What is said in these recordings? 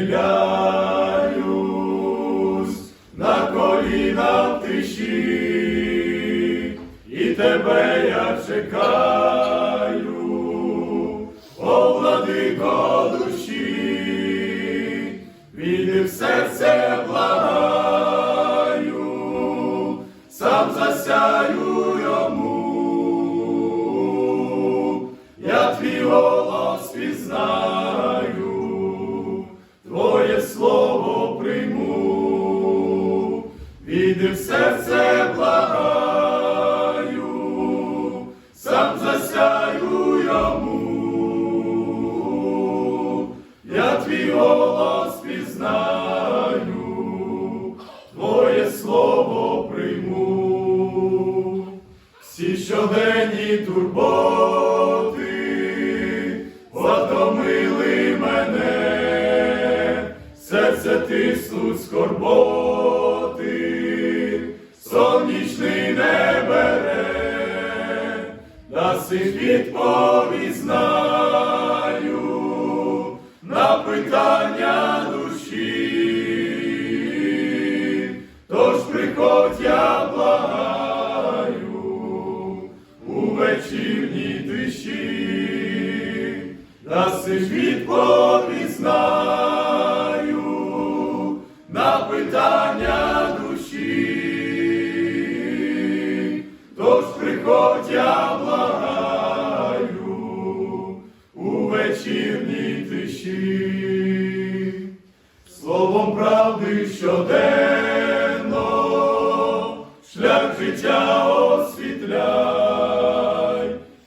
Схиляюсь на коліна в тиші, і тебе я чекаю, о владико душі, віди в серце благаю, сам засяю йому, засяю йому, я твій голос пізнаю, Твоє слово прийму, всі щоденні турботи затомили мене, серце тиснуть скорботи, даси відповідь знаю на питання душі, тож приходь я благаю у вечірній тиші, на всіх відповідь правди щоденно, шлях життя освітляй,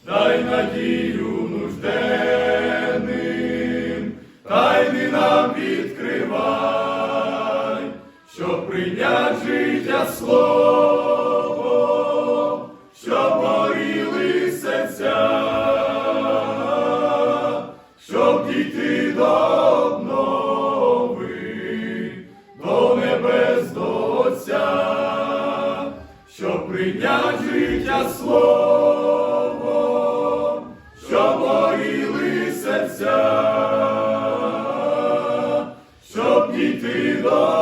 дай надію нужденним, тайни нам відкривай, щоб прийнять життя слово, щоб прийняв життя слово, щоб горіли серця, щоб дійти до.